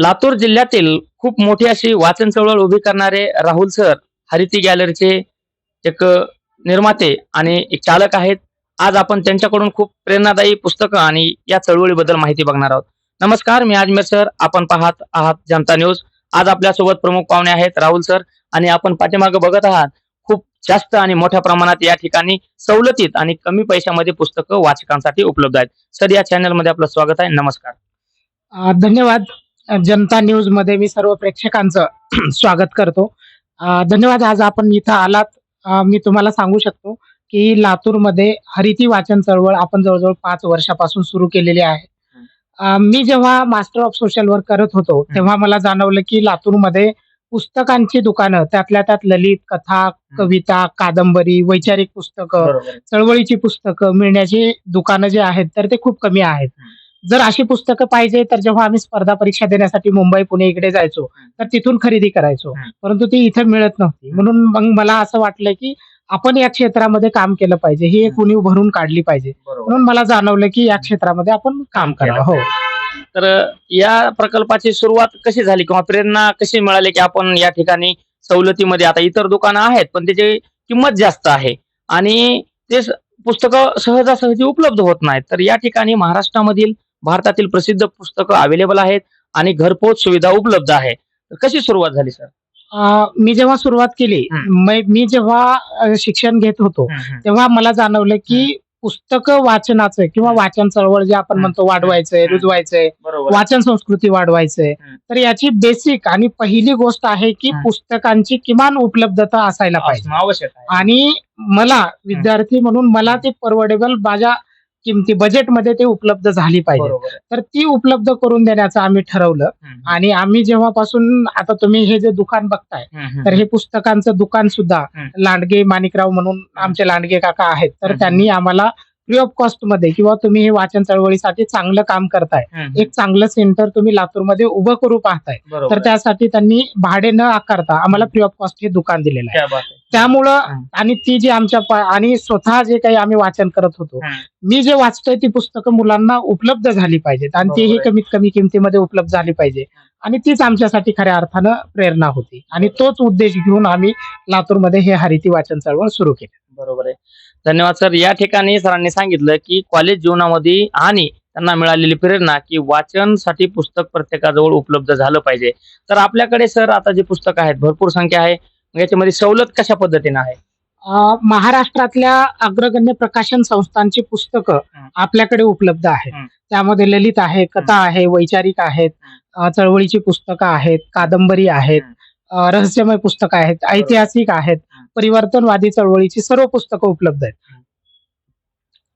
लातूर जिल्ह्यातील खूप मोठी अशी वाचन चळवळ उभी करणारे राहुल सर हरिती गॅलरीचे एक निर्माते आणि एक चालक आहेत. आज आपण त्यांच्याकडून खूप प्रेरणादायी पुस्तकं आणि या चळवळीबद्दल माहिती बघणार आहोत. नमस्कार मी आजमेर सर. आपण पाहत आहात जनता न्यूज. आज आपल्यासोबत प्रमुख पाहुणे आहेत राहुल सर आणि आपण पाठीमागे बघत आहात खूप जास्त आणि मोठ्या प्रमाणात या ठिकाणी सवलतीत आणि कमी पैशामध्ये पुस्तकं वाचकांसाठी उपलब्ध आहेत. सर या चॅनलमध्ये आपलं स्वागत आहे. नमस्कार. धन्यवाद. जनता न्यूजमध्ये मी सर्व प्रेक्षकांचं स्वागत करतो. धन्यवाद. आज आपण इथं आलात. मी तुम्हाला सांगू शकतो की लातूरमध्ये हरिती वाचन चळवळ आपण जवळजवळ पाच वर्षापासून सुरू केलेली आहे. मी जेव्हा मास्टर ऑफ सोशल वर्क करत होतो तेव्हा मला जाणवलं की लातूरमध्ये पुस्तकांची दुकानं त्यातल्या त्यात ललित कथा कविता कादंबरी वैचारिक पुस्तकं चळवळीची पुस्तकं मिळण्याची दुकानं जे आहेत तर ते खूप कमी आहेत. जर अशी पुस्तकं पाहिजे तर जेव्हा आम्ही स्पर्धा परीक्षा देण्यासाठी मुंबई पुणे इकडे जायचो तर तिथून खरेदी करायचो. परंतु ती इथे मिळत नव्हती. म्हणून मग मला असं वाटलं की आपण या क्षेत्रामध्ये काम केलं पाहिजे. ही एक उणीव भरून काढली पाहिजे. म्हणून मला जाणवलं की या क्षेत्रामध्ये आपण काम करावं. हो. तर या प्रकल्पाची सुरुवात कशी झाली किंवा प्रेरणा कशी मिळाली की आपण या ठिकाणी सवलतीमध्ये आता इतर दुकानं आहेत पण त्याची किंमत जास्त आहे आणि ते पुस्तकं सहजासहजी उपलब्ध होत नाहीत. तर या ठिकाणी महाराष्ट्रामधील भारतातील प्रसिद्ध पुस्तकं अवेलेबल आहेत आणि घरपोच सुविधा उपलब्ध आहे कशी सुरुवात झाली सर मी जेव्हा सुरुवात केली. मै- जेव्हा शिक्षण घेत होतो तेव्हा मला जाणवलं की पुस्तकं वाचनाचं किंवा वाचन चळवळ जे आपण. म्हणतो वाढवायचंय. रुजवायचंय वाचन संस्कृती वाढवायचंय. तर याची बेसिक आणि पहिली गोष्ट आहे की. पुस्तकांची किमान उपलब्धता असायला पाहिजे आवश्यक आणि मला विद्यार्थी म्हणून मला ते परवडेबल माझ्या किमती बजेटमध्ये ते उपलब्ध झाली पाहिजे. तर ती उपलब्ध करून देण्याचं आम्ही ठरवलं. आणि आम्ही जेव्हापासून आता तुम्ही हे जे दुकान बघताय. तर हे पुस्तकांचं दुकान सुद्धा. लांडगे माणिकराव म्हणून आमचे लांडगे काका आहेत तर. त्यांनी आम्हाला फ्री ऑफ कॉस्टमध्ये किंवा तुम्ही हे वाचन चळवळीसाठी चांगलं काम करताय. एक चांगलं सेंटर तुम्ही लातूरमध्ये उभं करू पाहताय तर. त्यासाठी त्यांनी भाडे न आकारता आम्हाला फ्री ऑफ कॉस्ट हे दुकान दिलेलं आहे. त्यामुळं. आणि ती जी आमच्या पा- आणि स्वतः जे काही आम्ही वाचन करत होतो हम्म. मी जे वाचतोय ती पुस्तकं मुलांना उपलब्ध झाली पाहिजेत आणि तीही बरोबर आहे. कमीत कमी किमतीमध्ये उपलब्ध झाली पाहिजे. आणि तीच आमच्यासाठी खऱ्या अर्थानं प्रेरणा होती. आणि तोच उद्देश घेऊन आम्ही लातूरमध्ये हे हरिती वाचन चळवळ सुरू केली. बरोबर आहे. धन्यवाद सर. या ठिकाणी सरांनी सांगितलं की कॉलेज जीवनामध्ये आणि त्यांना मिळालेली प्रेरणा की वाचनसाठी पुस्तक प्रत्येकाजवळ उपलब्ध झालं पाहिजे. तर आपल्याकडे सर आता जे पुस्तक आहेत भरपूर संख्या आहे. याच्यामध्ये सवलत कशा पद्धतीने आहे महाराष्ट्रातल्या अग्रगण्य प्रकाशन संस्थांची पुस्तकं. आपल्याकडे उपलब्ध आहेत. त्यामध्ये ललित आहे कथा आहे वैचारिक आहेत चळवळीची पुस्तकं आहेत कादंबरी आहेत रहस्यमय पुस्तकं आहेत ऐतिहासिक आहेत. परिवर्तनवादी चळवळीची सर्व पुस्तकं उपलब्ध आहेत.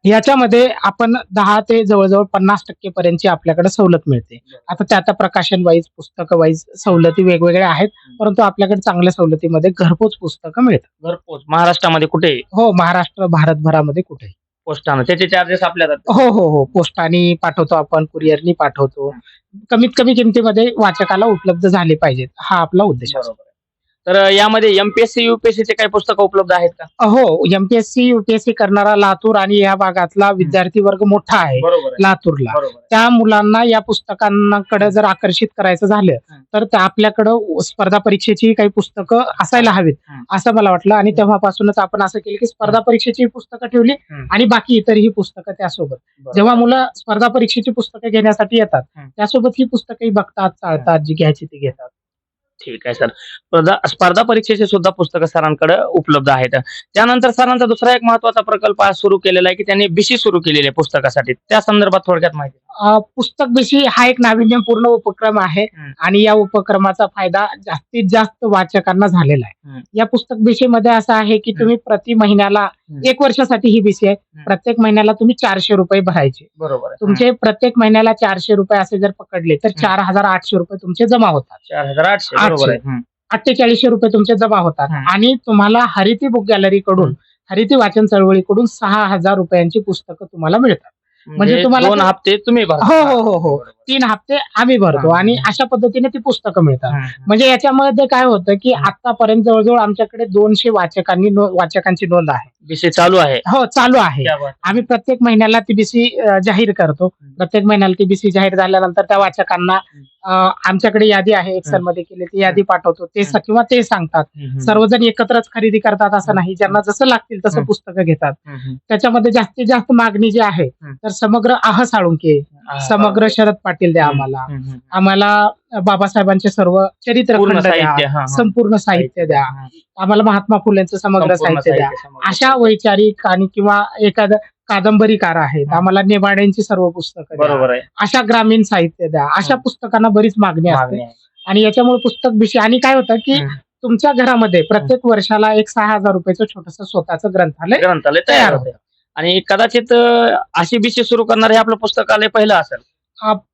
याच्यामध्ये आपण दहा ते जवळजवळ पन्नास टक्के पर्यंतची आपल्याकडे सवलत मिळते. आता त्या प्रकाशन वाईज पुस्तकं वाईज सवलती वेगवेगळ्या आहेत. परंतु आपल्याकडे चांगल्या सवलतीमध्ये घरपोच पुस्तकं मिळतात. घरपोच. महाराष्ट्रामध्ये कुठे? हो महाराष्ट्र भारतभरामध्ये कुठे? पोस्टानं. त्याचे चार्जेस आपल्या जातात. हो हो हो. पोस्टाने पाठवतो आपण कुरिअरनी पाठवतो. कमीत कमी किमतीमध्ये वाचकाला उपलब्ध झाले पाहिजेत. हा आपला उद्देश असतो. तर यामध्ये एमपीएससी युपीएससी चे काही पुस्तकं उपलब्ध आहेत का हो एमपीएससी युपीएससी करणारा लातूर आणि या भागातला विद्यार्थी वर्ग मोठा आहे बरोबर आहे. लातूरला बरोबर आहे. त्या मुलांना या पुस्तकांकडे जर आकर्षित करायचं झालं. तर त्या आपल्याकडं स्पर्धा परीक्षेची काही पुस्तकं असायला हवीत हं. असं मला वाटलं आणि तेव्हापासूनच आपण असं केलं की स्पर्धा परीक्षेची पुस्तकं ठेवली हं. आणि बाकी इतरही पुस्तकं त्यासोबत बरोबर. जेव्हा मुलं स्पर्धा परीक्षेची पुस्तकं घेण्यासाठी येतात हं. त्यासोबत ही पुस्तकही बघतात चाळतात जी घ्यायची ती घेतात ठीक आहे सर. स्पर्धा स्पर्धा परीक्षेचे सुद्धा पुस्तकं सरांकडे उपलब्ध आहेत. त्यानंतर सरांचा दुसरा एक महत्त्वाचा प्रकल्प सुरू केलेला आहे की त्यांनी बीसी सुरू केलेली आहे पुस्तकासाठी. त्या संदर्भात थोडक्यात माहिती पुस्तक बिशी हा एक नाविन्यपूर्ण उपक्रम आहे. आणि या उपक्रमाचा फायदा जास्तीत जास्त वाचकांना झालेला आहे. या पुस्तक बिशीमध्ये असं आहे की तुम्ही प्रति महिन्याला. एक वर्षासाठी ही हं. प्रत्येक महिन्याला तुम्ही चारशे रुपये भरायचे बरोबर. तुमचे प्रत्येक महिन्याला चारशे रुपये असे जर पकडले तर चार हजार आठशे रुपये तुमचे जमा होतात चार हजार आठशे. अठ्ठेचाळीसशे रुपये तुमचे जमा होतात. आणि तुम्हाला हरिती बुक गॅलरी कडून. हरिती वाचन चळवळीकडून सहा हजार रुपयांची पुस्तकं तुम्हाला मिळतात म्हणजे तुम्हाला दोन ते- हप्ते तुम्ही भरा. हो, हो, हो, हो. तीन हप्ते आम्ही भरतो हं. आणि अशा पद्धतीने ती पुस्तकं मिळतात हं. म्हणजे याच्यामध्ये काय होतं की. आतापर्यंत जवळजवळ आमच्याकडे दोनशे वाचकांनी नो- वाचकांची नोंद आहे विषय चालू आहे हो चालू आहे. आम्ही प्रत्येक महिन्याला टीबीसी जाहीर करतो प्रत्येक महिन्याला टीबीसी जाहीर झाल्यानंतर त्या वाचकांना आमच्याकडे यादी आहे एक्सेल मध्ये केली ती यादी पाठवतो ते किंवा ते सांगतात. सर्वजण एकत्रच खरेदी करतात असं नाही ज्यांना जसं लागतील तसं. पुस्तकं घेतात. त्याच्यामध्ये जास्तीत जास्त मागणी जी आहे. तर समग्र आह साळुंके समग्र शरद पाटील द्या. आम्हाला. आम्हाला बाबासाहेबांचे सर्व द्या हा. संपूर्ण साहित्य द्या. आम्हाला महात्मा फुलेंचं समग्र साहित्य द्या अशा वैचारिक आणि किंवा एखाद कादंबरीकार आहेत. आम्हाला नेबाड्यांची सर्व पुस्तकं द्या. बरोबर आहे अशा ग्रामीण साहित्य द्या अशा. पुस्तकांना बरीच मागणी मागणी असते आहे. आणि याच्यामुळे पुस्तक विषय आणि काय होतं की हम्म. तुमच्या घरामध्ये प्रत्येक वर्षाला एक सहा हजार रुपयाचं छोटस स्वतःचं ग्रंथालय ग्रंथालय तयार तयार होते. आणि कदाचित अं, अशी विषय सुरू करणार हे आपलं पुस्तकालय पहिलं असेल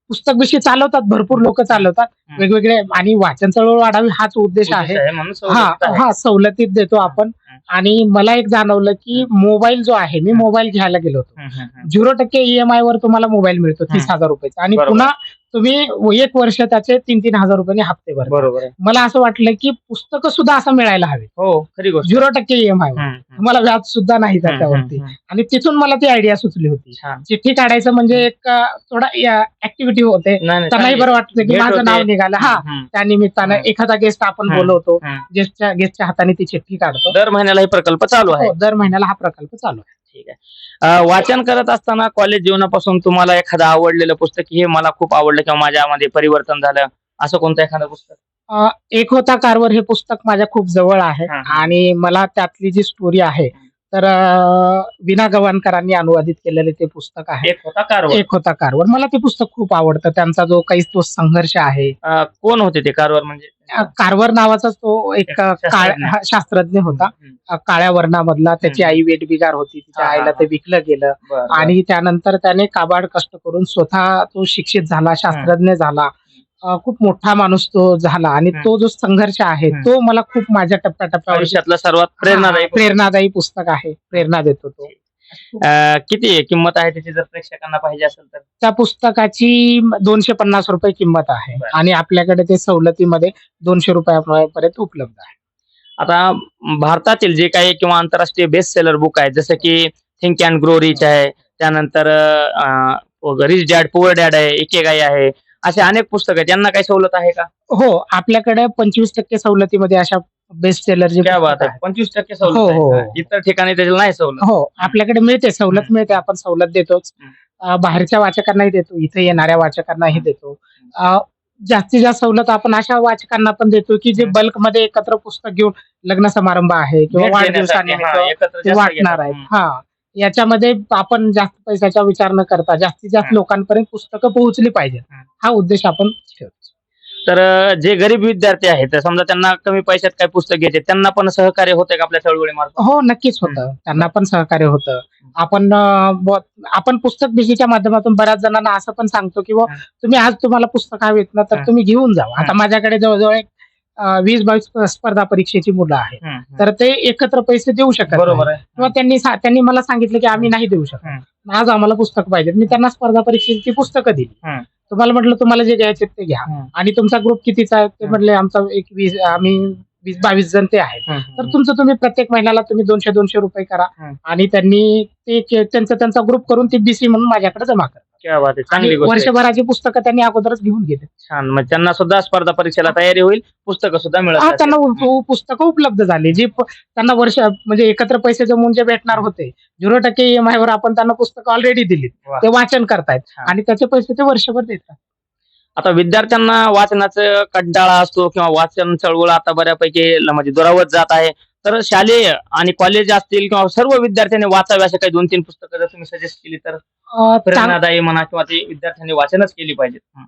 पुस्तक विषय चालवतात भरपूर लोक चालवतात हम्म. वेगवेगळे आणि वाचन चळवळ वाढावी हाच उद्देश आहे उद्देश आहे म्हणून हा सवलत आहे. हा सवलतीत देतो आपण आणि मला एक जाणवलं की मोबाईल जो आहे मी मोबाईल घ्यायला गेलो होतो. झिरो टक्के ईएमआय वर तुम्हाला मोबाईल मिळतो तीस. हजार रुपयाचा. आणि. पुन्हा तुम्ही एक वर्ष त्याचे तीन तीन हजार रुपयांनी हप्ते भर बरोबर मला असं वाटलं की पुस्तकं सुद्धा असं मिळायला हवे. हो खरी गोष्ट. झिरो टक्के ईएमआय तुम्हाला व्याज सुद्धा नाही त्याच्यावरती. आणि तिथून मला ती आयडिया सुचली होती चिठ्ठी काढायचं म्हणजे एक थोडा ऍक्टिव्हिटी होते नाही, नाही, त्यांनाही. बरं वाटतं की माझं. नाव निघालं हा. त्या निमित्तानं. एखादा गेस्ट आपण. बोलवतो. गेस्टच्या गेस्टच्या हाताने ती चिठ्ठी काढतो दर महिन्याला हे प्रकल्प चालू आहे हो, दर महिन्याला हा प्रकल्प चालू आहे ठीक आहे वाचन करत असताना कॉलेज जीवनापासून तुम्हाला एखादं आवडलेलं पुस्तक हे मला खूप आवडलं किंवा माझ्यामध्ये परिवर्तन झालं असं कोणतं एखादं पुस्तक एक होता कारवर हे पुस्तक माझ्या खूप जवळ आहे. आणि मला त्यातली जी स्टोरी आहे तर विना गवाणकरांनी अनुवादित केलेले ते पुस्तक आहे. एक होता कारवर एक होता कारवर मला ते पुस्तक खूप आवडतं. त्यांचा जो काही तो संघर्ष आहे. कोण होते ते कारवर म्हणजे? कारवर नावाचा तो एक शास्त्रज्ञ. काळ- शास्त्रज्ञ होता. काळ्या वर्णामधला त्याची. आई वेठबिगार होती. तिच्या आईला. ते विकलं गेलं. आणि त्यानंतर त्याने काबाड कष्ट करून स्वतः तो शिक्षित झाला शास्त्रज्ञ झाला. खूप मोठा माणूस तो झाला आणि. तो जो संघर्ष आहे. तो मला खूप माझ्या टप्प्याटप्प्यावर आयुष्यातलं सर्वात प्रेरणादायी. प्रेरणादायी पुस्तक आहे प्रेरणा देतो तो अं, किती आहे? किंमत आहे त्याची जर प्रेक्षकांना पाहिजे असेल तर त्या पुस्तकाची दोनशे पन्नास रुपये किंमत आहे बरं. आणि आपल्याकडे ते सवलतीमध्ये दोनशे रुपयापर्यंत उपलब्ध आहे आता भारतातील जे काही किंवा आंतरराष्ट्रीय बेस्ट सेलर बुक आहेत जसं की थिंक अँड ग्रो रिच आहे त्यानंतर रिच डॅड पुअर डॅड आहे एकेगाई आहे असे अनेक पुस्तक आहेत यांना काही सवलत आहे का हो आपल्याकडे पंचवीस टक्के सवलतीमध्ये अशा बेस्ट सेलर जे क्या बात पुस्तकं आहे आहेत. पंचवीस टक्के हो, सवलत हो, आहे हो. इतर ठिकाणी त्याच्याला नाही सवलत हो आपल्याकडे मिळते सवलत हम्म. मिळते आपण सवलत देतोच हम्म. अं, बाहेरच्या वाचकांनाही देतो इथे येणाऱ्या वाचकांनाही देतो अं, जास्तीत जास्त सवलत आपण अशा वाचकांना पण देतो की जे हम्म. बल्कमध्ये एकत्र पुस्तक घेऊन लग्न समारंभ आहे किंवा भेट देण्यासाठी, वाढदिवसानिमित्त हा, एकत्र ते जास्त वाटणार. आहेत हम्म. हा याच्यामध्ये आपण जास्त पैशाचा विचार न करता जास्तीत जास्त. लोकांपर्यंत पुस्तकं पोहोचली हम्म. हा उद्देश आपण ठेवतो तर जे गरीब विद्यार्थी आहेत समजा त्यांना कमी पैशात काही पुस्तक घ्यायचे त्यांना पण सहकार्य होते का आपल्या चळवळीमार्फत हो नक्कीच होतं त्यांना पण सहकार्य होतं आपण आपण पुस्तक बिशीच्या माध्यमातून बऱ्याच जणांना असं पण सांगतो की. तुम्ही आज तुम्हाला पुस्तक हवीत ना तर. तुम्ही घेऊन जावा आता. माझ्याकडे जवळजवळ एक, वीस बावीस स्पर्धा परीक्षेची मुलं आहेत. तर ते एकत्र पैसे देऊ शकत बरोबर. आहे किंवा त्यांनी त्यांनी मला सांगितलं की आम्ही नाही देऊ शकत. आज आम्हाला पुस्तक पाहिजेत मी त्यांना स्पर्धा परीक्षेची पुस्तकं दिली. तुम्हाला म्हटलं तुम्हाला जे घ्यायचे ते घ्या. आणि तुमचा ग्रुप कितीचा आहे ते. म्हटले आमचा एक वीस आम्ही वीस बावीस जण ते आहेत तर. तुमचं तुम्ही प्रत्येक महिन्याला तुम्ही दोनशे दोनशे रुपये करा. आणि त्यांनी ते त्यांचा त्यांचा ग्रुप करून ती बीसी म्हणून माझ्याकडे जमा करा क्या बात आहे चांगली आणि गोष्ट आहे. वर्षभराची पुस्तकं त्यांनी अगोदरच घेऊन गेले छान मग त्यांना सुद्धा स्पर्धा परीक्षेला तयारी होईल पुस्तकं सुद्धा मिळत हा. त्यांना पुस्तकं उपलब्ध झाली जी प- त्यांना वर्ष म्हणजे एकत्र पैसे जमून जे भेटणार होते झिरो टक्के ईएमआय वर आपण त्यांना पुस्तकं ऑलरेडी दिली वा. ते वाचन करतायत. आणि त्याचे पैसे ते वर्षभर देतात आता विद्यार्थ्यांना वाचनाचं कंटाळा असतो किंवा वाचन चळवळ आता बऱ्यापैकी ल- म्हणजे दुरावत जात आहे तर शालेय आणि कॉलेज असतील किंवा सर्व विद्यार्थ्यांनी वाचावे असे काही दोन तीन पुस्तकं जर तुम्ही सजेस्ट केली तर अं, चांग- प्रेरणादायी म्हणा किंवा ते विद्यार्थ्यांनी वाचनच केली पाहिजेत हं.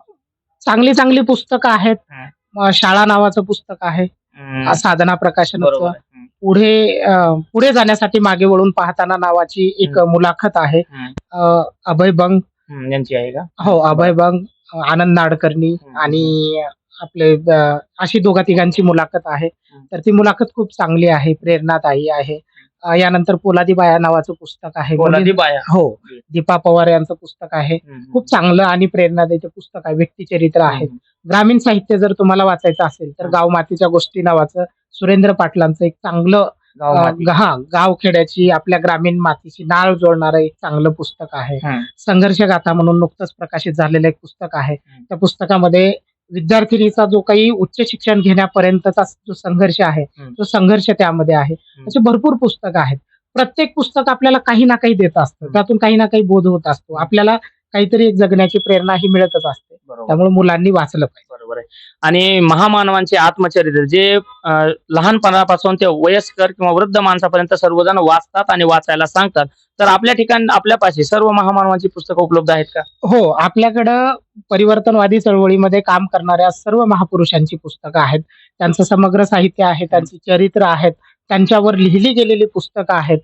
चांगली चांगली पुस्तकं आहेत हं. अं, शाळा नावाचं पुस्तक आहे हं, साधना बरोबर प्रकाशनाचं आहे. हं, पुढे अं, पुढे जाण्यासाठी मागे वळून पाहताना नावाची एक मुलाखत आहे हं. अं, अभय बंग हं, यांची आहे का हो अभय बंग अं, आनंद नाडकर्णी हं. आणि आपले अं, अशी दोघा तिघांची मुलाखत आहे. तर ती मुलाखत खूप चांगली आहे प्रेरणादायी आहे अं, यानंतर पोलादी बाया नावाचं पुस्तक आहे पोलादी म्हणजे- बाया हो दीपा पवार यांचं पुस्तक आहे. खूप चांगलं आणि प्रेरणादायी पुस्तक आहे व्यक्तिचरित्र आहे ग्रामीण साहित्य जर तुम्हाला वाचायचं असेल तर. गाव मातीच्या गोष्टी नावाचं सुरेंद्र पाटलांचं एक चांगलं गावामध्ये. अं, हा गावखेड्याची आपल्या ग्रामीण मातीची नाळ जोडणारं एक चांगलं पुस्तक आहे. संघर्ष गाथा म्हणून नुकतंच प्रकाशित झालेलं एक पुस्तक आहे. त्या पुस्तकामध्ये विद्यार्थिनीचा जो काही उच्च शिक्षण घेण्यापर्यंतचा जो संघर्ष आहे. तो संघर्ष त्यामध्ये आहे. असे भरपूर पुस्तक आहेत. प्रत्येक पुस्तक आपल्याला काही ना काही देत असतं. त्यातून काही ना काही बोध होत असतो. आपल्याला काहीतरी एक जगण्याची प्रेरणा ही मिळतच असते. बरोबर. त्यामुळे मुलांनी वाचलं पाहिजे. बरोबर आहे. आणि महामानवांचे आत्मचरित्र जे अं, लहानपणापासून ते वयस्कर किंवा वृद्ध माणसापर्यंत सर्वजण वाचतात आणि वाचायला सांगतात. तर आपल्या ठिकाणी आपल्यापाशी सर्व महामानवांची पुस्तकं उपलब्ध आहेत का? हो आपल्याकडं परिवर्तनवादी चळवळीमध्ये काम करणाऱ्या सर्व महापुरुषांची पुस्तकं आहेत. त्यांचं समग्र साहित्य आहे त्यांची चरित्र आहेत. त्यांच्यावर लिहिली गेलेली पुस्तकं आहेत.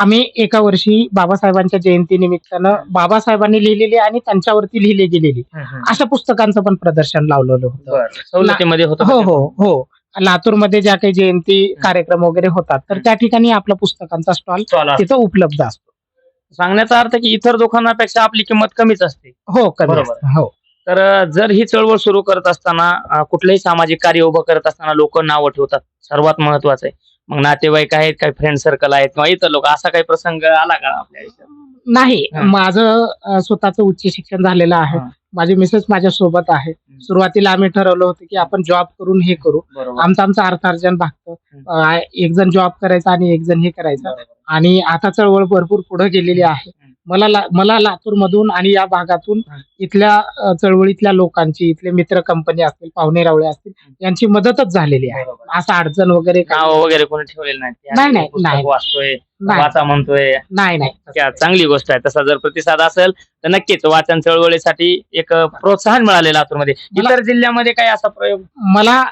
आम्ही एका वर्षी बाबासाहेबांच्या जयंती निमित्तानं बाबासाहेबांनी लिहिलेली आणि त्यांच्यावरती लिहिली गेलेली. अशा पुस्तकांचं पण प्रदर्शन लावलेलं होतं. हो? हो हो. लातूरमध्ये ज्या काही जयंती कार्यक्रम वगैरे होतात तर त्या ठिकाणी आपला पुस्तकांचा स्टॉल. तिथं उपलब्ध असतो. सांगण्याचा अर्थ की इतर दुकानापेक्षा आपली किंमत कमीच असते. हो बरोबर. हो. तर जर ही चळवळ सुरू करत असताना कुठलंही सामाजिक कार्य उभं करत असताना लोक नावं ठेवतात. सर्वात महत्वाचं आहे. मग नातेवाईक आहेत काही फ्रेंड सर्कल आहेत किंवा इतर लोक असा काही प्रसंग आला का आपल्या आयुष्यात नाही हा. माझं अ, स्वतःचं उच्च शिक्षण झालेलं आहे हा. माझी मिसेस माझ्या सोबत आहे सुरुवातीला आम्ही ठरवलं होतं की आपण जॉब करून हे करू बरोबर आमचं आमचं अर्थार्जन भागतं. अ, एक जण जॉब करायचा आणि एक जण हे करायचं बरोबर. आणि आता चळवळ भरपूर पुढे गेलेली आहे. मला ला- मला लातूर मधून आणि या भागातून. इथल्या चळवळीतल्या लोकांची इथले मित्र कंपनी असतील पाहुणे रावळे असतील यांची मदतच झालेली आहे. असं अडचण वगैरे नाव वगैरे कोणी ठेवलेलं नाही नाही, नाही. वाचतोय वाचा म्हणतोय. नाही नाही. क्या चांगली गोष्ट आहे. तसा जर प्रतिसाद असेल तर नक्कीच वाचन चळवळीसाठी एक प्रोत्साहन मिळाले लातूरमध्ये. इतर जिल्ह्यामध्ये काही असा प्रयोग? मला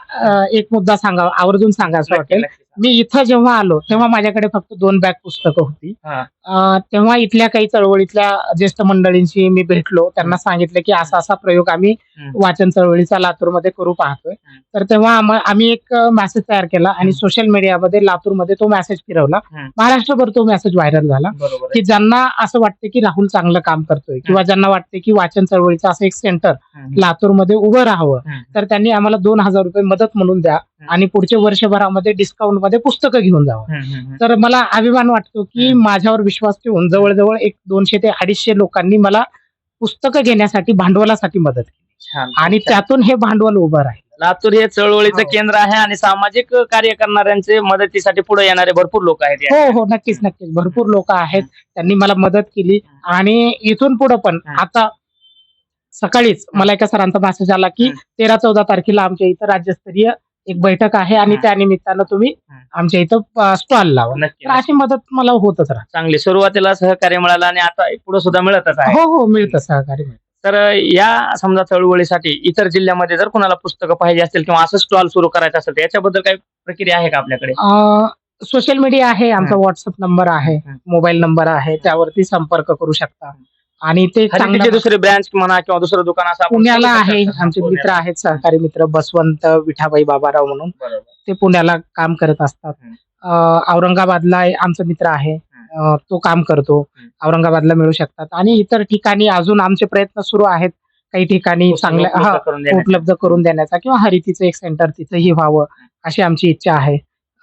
एक मुद्दा सांगा आवर्जून सांगायचं वाटेल. मी इथं जेव्हा आलो तेव्हा माझ्याकडे फक्त दोन बॅग पुस्तकं होती हा. अं, तेव्हा इथल्या काही चळवळीतल्या ज्येष्ठ मंडळींशी मी भेटलो त्यांना सांगितलं की असा असा प्रयोग आम्ही हम्म. वाचन चळवळीचा लातूरमध्ये करू पाहतोय हम्म. तर तेव्हा आम- आम्ही एक मेसेज तयार केला आणि. सोशल मीडियामध्ये लातूरमध्ये तो मेसेज फिरवला हम्म. महाराष्ट्रभर तो मेसेज व्हायरल झाला बरोबर आहे. की ज्यांना असं वाटतं की राहुल चांगलं काम करतोय किंवा ज्यांना वाटतं की वाचन चळवळीचं असं एक सेंटर हम्म. लातूरमध्ये उभं राहावं हम्म. तर त्यांनी आम्हाला दोन हजार रुपये मदत म्हणून द्या आणि पुढच्या वर्षभरामध्ये डिस्काउंटमध्ये पुस्तकं घेऊन जावं. तर मला अभिमान वाटतो की. माझ्यावर विश्वास ठेवून जवळजवळ एक दोनशे ते अडीचशे लोकांनी मला पुस्तकं घेण्यासाठी भांडवलासाठी मदत केली आणि. त्यातून हे भांडवल उभं राहील लातूर हे चळवळीचं हो. केंद्र आहे आणि सामाजिक कार्य करणाऱ्यांचे मदतीसाठी पुढे येणारे भरपूर लोक आहेत. हो हो नक्कीच नक्कीच भरपूर लोक आहेत त्यांनी मला मदत केली आणि इथून पुढे पण. आता सकाळीच मला एका सरांचा मेसेज आला की. तेरा चौदा तारखेला आमच्या इथं राज्यस्तरीय एक बैठक आहे आणि. त्या निमित्तानं तुम्ही. आमच्या इथं स्टॉल लावा नक्की तर अशी मदत मला होतच राहते चांगली सुरुवातीला सहकार्य मिळालं आणि आता पुढे सुद्धा मिळतच आहे हो हो मिळतं सहकार्य मिळतं. तर या समजा चळवळीसाठी इतर जिल्ह्यामध्ये जर कोणाला पुस्तकं पाहिजे असतील किंवा असं स्टॉल सुरू करायचं असेल तर याच्याबद्दल काही प्रक्रिया आहे का आपल्याकडे सोशल मीडिया आहे आमचा. व्हॉट्सअप नंबर आहे. मोबाईल नंबर आहे त्यावरती संपर्क करू शकता आणि ते चांगलं दुसरे ब्रँच म्हणा किंवा दुसरं दुकान असं आपण पुण्याला आहे. आमचे मित्र. आहेत सहकारी मित्र बसवंत विठाबाई बाबाराव म्हणून. ते पुण्याला काम करत असतात. औरंगाबादला आमचा मित्र आहे. तो काम करतो. औरंगाबादला मिळू शकतात. आणि इतर ठिकाणी अजून आमचे प्रयत्न सुरू आहेत. काही ठिकाणी चांगल्या उपलब्ध करून देण्याचे. किंवा हरितीचं एक सेंटर तिथंही व्हावं अशी आमची इच्छा आहे.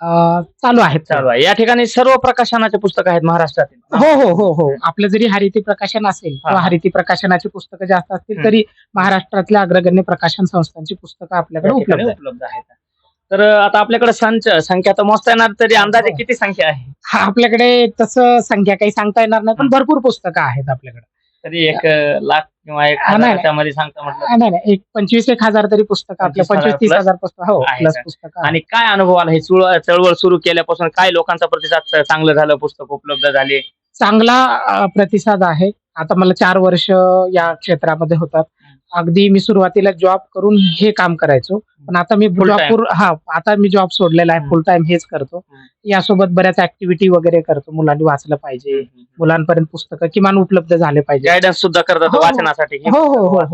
चालू आहेत चालू आहे. या ठिकाणी सर्व प्रकाशनाचे पुस्तक आहेत महाराष्ट्रातील. हो हो हो हो. आपलं जरी हरिती प्रकाशन असेल किंवा. हरिती प्रकाशनाची पुस्तकं जास्त असतील. तरी महाराष्ट्रातल्या अग्रगण्य प्रकाशन संस्थांची पुस्तकं आपल्याकडे उपलब्ध आहेत. उपलब्ध आहेत. तर आता आपल्याकडे संच संख्या तर मोजता येणार तरी अंदाजे हो. किती संख्या आहे? आपल्याकडे तसं संख्या काही सांगता येणार नाही पण भरपूर पुस्तकं आहेत आपल्याकडे. तरी एक लाख किंवा एक हा, नाही, हजाराच्या मध्ये सांगता म्हटलं नाही नाही. एक पंचवीस एक हजार तरी पुस्तकं आपल्या 25,000 पंचवीस तीस plus हजार पुस्तकं हो आहे प्लस का? पुस्तकं आणि काय अनुभव आला? हे चुळ- चळवळ सुरू केल्यापासून काय लोकांचा प्रतिसाद चांगलं झालं? पुस्तक उपलब्ध झाले? चांगला अं, प्रतिसाद आहे. आता मला चार वर्ष या क्षेत्रामध्ये होतात. अगदी मी सुरुवातीला जॉब करून हे काम करायचो पण आता मी Full जॉब time. पूर्ण हा आता मी जॉब सोडलेला आहे. फुल टाइम हेच करतो. यासोबत बऱ्याच ऍक्टिव्हिटी वगैरे करतो मुलांनी वाचलं पाहिजे मुलांपर्यंत पुस्तकं किमान उपलब्ध झाले पाहिजे गायडन्स सुद्धा करतात. वाचनासाठी हे हो, हो, हो,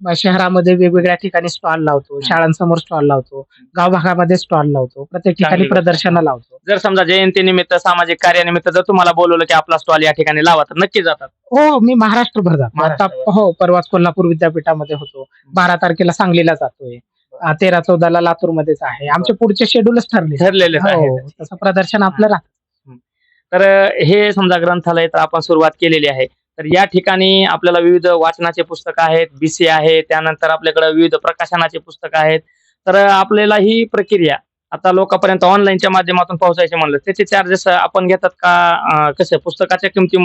शहरामध्ये वेगवेगळ्या ठिकाणी स्टॉल लावतो शाळांसमोर स्टॉल लावतो गावभागामध्ये स्टॉल लावतो प्रत्येक ठिकाणी. प्रदर्शनं लावतो. जर समजा जयंतीनिमित्त सामाजिक कार्यानिमित्त जर तुम्हाला बोलवलं की आपला स्टॉल या ठिकाणी लावा तर नक्की जातात. हो मी महाराष्ट्रभर जातो. आता. हो परवाच कोल्हापूर विद्यापीठामध्ये होतो. बारा तारखेला सांगलीला जातोय. तेरा चौदाला लातूरमध्येच आहे. आमचे पुढचे शेड्यूलच ठरले ठरलेलेच आहे. हो तसं प्रदर्शन आपलं राहतं. तर हे समजा ग्रंथालय तर आपण सुरुवात केलेली आहे. तर या ठिकाणी आपल्याला विविध वाचनाचे पुस्तक आहेत बीसी आहे त्यानंतर आपल्याकडे विविध प्रकाशनाचे पुस्तक आहेत. तर आपल्याला ही प्रक्रिया आता लोकांपर्यंत ऑनलाईनच्या माध्यमातून पोहोचायचे म्हणलं त्याचे चार्जेस आपण घेतात का कसे? पुस्तकाच्या किमती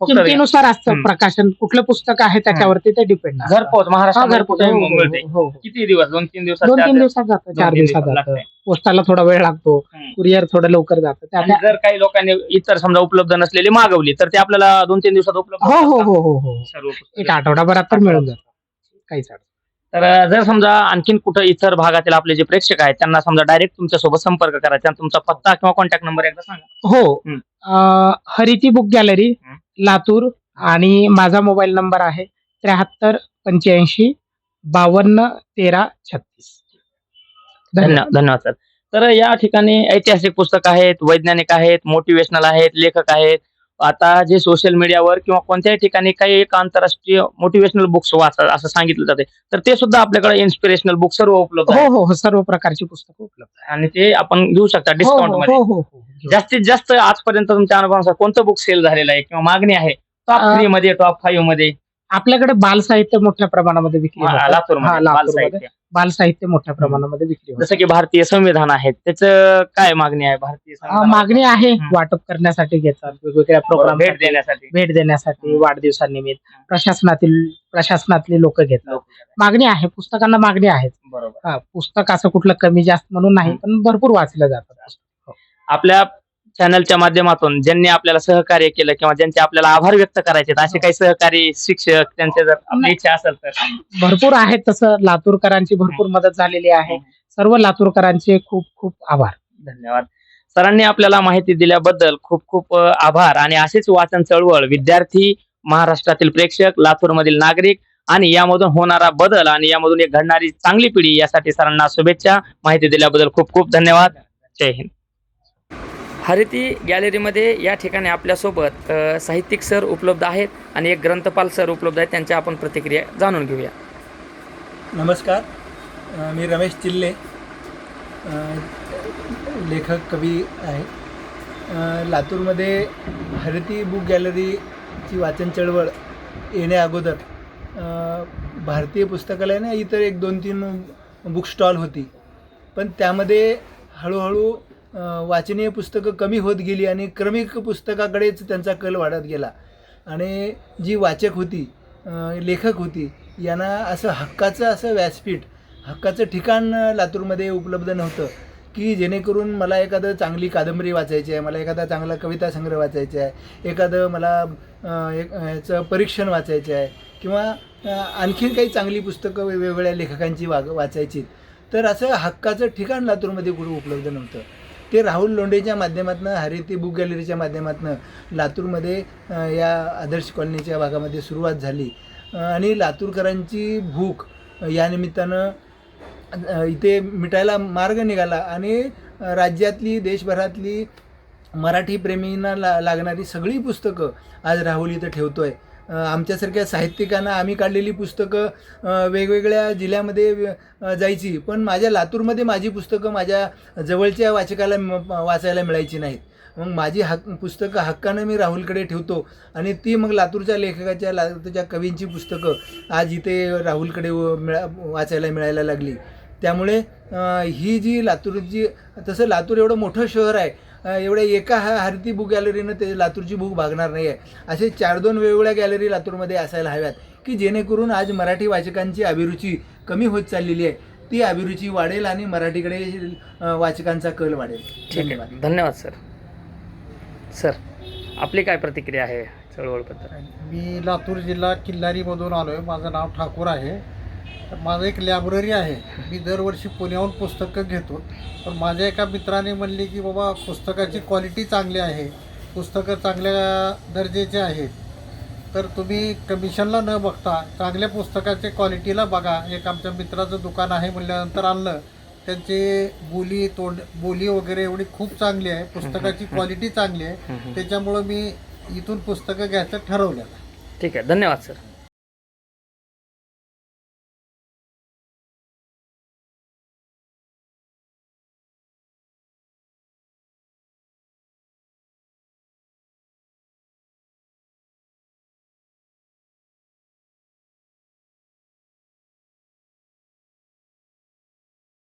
किमतीनुसार असतं हम्म. प्रकाशन कुठलं पुस्तक आहे त्याच्यावरती ते डिपेंड घरपोच महाराष्ट्रामध्ये कुठेही मिळते हो हो. किती दिवस दोन तीन दिवसात दोन तीन charges? दिवसात जातं चार तीन दिवसात दिवसात जातं लागतंय. पोस्टाला थोडा वेळ लागतो हम्म. कुरिअर थोडं लवकर जातं त्या आणि जर काही लोकांनी इतर समजा उपलब्ध नसलेली मागवली तर ते आपल्याला दोन तीन दिवसात उपलब्ध हो हो होतात हो हो हो का? सर्व पुस्तकं? एक आठवडाभरात तर मिळून जातं काहीच अडचण तर जर समजा आणखीन कुठं इतर भागातील आपले जे प्रेक्षक आहेत त्यांना समजा डायरेक्ट तुमच्यासोबत संपर्क करायचा तुमचा पत्ता किंवा कॉन्टॅक्ट नंबर एकदा सांगा हो हम्म. अं, हरिती बुक गॅलरी. लातूर आणि माझा मोबाईल नंबर आहे त्र्याहत्तर पंच्याऐंशी बावन्न तेरा छत्तीस. धन्यवाद. धन्यवाद सर. तर या ठिकाणी ऐतिहासिक पुस्तक आहेत वैज्ञानिक आहेत मोटिवेशनल आहेत लेखक आहेत आता जे सोशल मीडियावर किंवा कोणत्याही ठिकाणी काही एक आंतरराष्ट्रीय मोटिवेशनल बुक्स वाचा असं सांगितलं जाते तर ते सुद्धा आपल्याकडे इन्स्पिरेशनल बुक सर्व उपलब्ध हो हो हो सर्व प्रकारची पुस्तकं उपलब्ध आणि ते आपण घेऊ शकता. डिस्काउंट हो, मध्ये हो हो हो हो. जास्तीत जास्त आजपर्यंत तुमच्या अनुभवानुसार कोणतं बुक सेल झालेलं आहे किंवा मागणी आहे टॉप अं, थ्री मध्ये टॉप फाईव्हमध्ये आपल्याकडे बाल साहित्य मोठ्या प्रमाणामध्ये विक्री होतं. हा, लातूरमध्ये. बाल साहित्य मोठ्या प्रमाणामध्ये विक्री होतं. जसं की भारतीय संविधान आहे त्याचं काय मागणी आहे भारतीय अं, मागणी आहे हम्म. वाटप करण्यासाठी घेतात वेगवेगळ्या भेट प्रोग्राम देण्यासाठी. भेट देण्यासाठी वाढदिवसानिमित्त प्रशासनातील प्रशासनातली लोक घेतात. लोक मागणी आहे पुस्तकांना मागणी आहे. बरोबर. हा, पुस्तक असं कुठलं कमी जास्त म्हणून नाही पण भरपूर वाचलं जातं. आपल्या चॅनलच्या माध्यमातून ज्यांनी आपल्याला सहकार्य केलं किंवा ज्यांचे आपल्याला आभार व्यक्त करायचे असे काही सहकारी शिक्षक त्यांचे जर आपली. इच्छा असेल तर. भरपूर आहेत तसं. लातूरकरांची भरपूर मदत झालेली आहे. सर्व लातूरकरांचे खूप खूप आभार. धन्यवाद. सरांनी आपल्याला माहिती दिल्याबद्दल खूप खूप आभार आणि अशीच वाचन चळवळ विद्यार्थी महाराष्ट्रातील प्रेक्षक लातूरमधील नागरिक आणि यामधून होणारा बदल आणि यामधून एक घडणारी चांगली पिढी यासाठी सरांना शुभेच्छा. माहिती दिल्याबद्दल खूप खूप धन्यवाद. जय हिंद. हरिती गॅलरीमध्ये या ठिकाणी आपल्यासोबत साहित्यिक सर उपलब्ध आहेत आणि एक ग्रंथपाल सर उपलब्ध आहेत त्यांच्या आपण प्रतिक्रिया जाणून घेऊया. नमस्कार. मी रमेश चिल्ले लेखक कवी आहे. लातूरमध्ये हरिती बुक गॅलरीची वाचन चळवळ येण्या अगोदर भारतीय पुस्तकालयाने इतर एक दोन तीन बुक स्टॉल होती. पण त्यामध्ये हळूहळू वाचनीय पुस्तकं कमी होत गेली आणि क्रमिक पुस्तकाकडेच त्यांचा कल वाढत गेला. आणि जी वाचक होती लेखक होती यांना असं हक्काचं असं व्यासपीठ हक्काचं ठिकाण लातूरमध्ये उपलब्ध नव्हतं की जेणेकरून मला एखादं चांगली कादंबरी वाचायची आहे मला एखादा चांगला कविता संग्रह वाचायचा आहे एखादं मला एक ह्याचं परीक्षण वाचायचं आहे किंवा आणखीन काही चांगली पुस्तकं वेगवेगळ्या लेखकांची वाग वाचायची. तर असं हक्काचं ठिकाण लातूरमध्ये कुठं उपलब्ध नव्हतं. ते राहुल लोंढेच्या माध्यमातून हरिती बुक गॅलरीच्या माध्यमातून लातूरमध्ये या आदर्श कॉलनीच्या भागामध्ये सुरुवात झाली. आणि लातूरकरांची भूक या निमित्तानं इथे मिटायला मार्ग निघाला आणि राज्यातली देशभरातली मराठी प्रेमींना ला लागणारी सगळी पुस्तकं आज राहुल इथं ठेवतो आहे आमच्यासारख्या साहित्यिकांना आम्ही काढलेली पुस्तकं वेगवेगळ्या जिल्ह्यामध्ये जायची. पण माझ्या लातूरमध्ये माझी पुस्तकं माझ्या जवळच्या वाचकाला म- वाचायला मिळायची नाहीत. मग माझी हक पुस्तकं हक्कानं मी राहुलकडे ठेवतो आणि ती मग लातूरच्या लेखकाच्या लातूरच्या कवींची पुस्तकं आज इथे राहुलकडे व- मिळा वाचायला मिळायला लागली. त्यामुळे ही जी लातूरची तसं लातूर एवढं मोठं शहर आहे एवढ्या एका हा हरती बुक गॅलरीनं ते लातूरची बुक भागणार नाही आहे असे चार दोन वेगवेगळ्या गॅलरी लातूरमध्ये असायला हव्यात की जेणेकरून आज मराठी वाचकांची अभिरुची कमी होत चाललेली आहे. ती अभिरुची वाढेल आणि मराठीकडे वाचकांचा कल वाढेल. ठीक धन्यवाद आहे. धन्यवाद. सर. सर आपली काय प्रतिक्रिया आहे चळवळबद्दल? मी लातूर जिल्हा किल्लारीमधून आलो आहे माझं नाव ठाकूर आहे. माझं एक लायब्ररी आहे. मी दरवर्षी पुण्याहून पुस्तकं घेतो. पण माझ्या एका मित्राने म्हणले की बाबा पुस्तकाची क्वालिटी चांगली आहे. पुस्तकं चांगल्या दर्जाचे आहेत. तर तुम्ही कमिशनला न बघता चांगल्या पुस्तकाच्या क्वालिटीला बघा. एक आमच्या मित्राचं दुकान आहे म्हणल्यानंतर आणलं. त्यांची बोली तोंड बोली वगैरे एवढी खूप चांगली आहे. पुस्तकाची क्वालिटी चांगली आहे. त्याच्यामुळं मी इथून पुस्तकं घ्यायचं ठरवलं. ठीक आहे. धन्यवाद सर.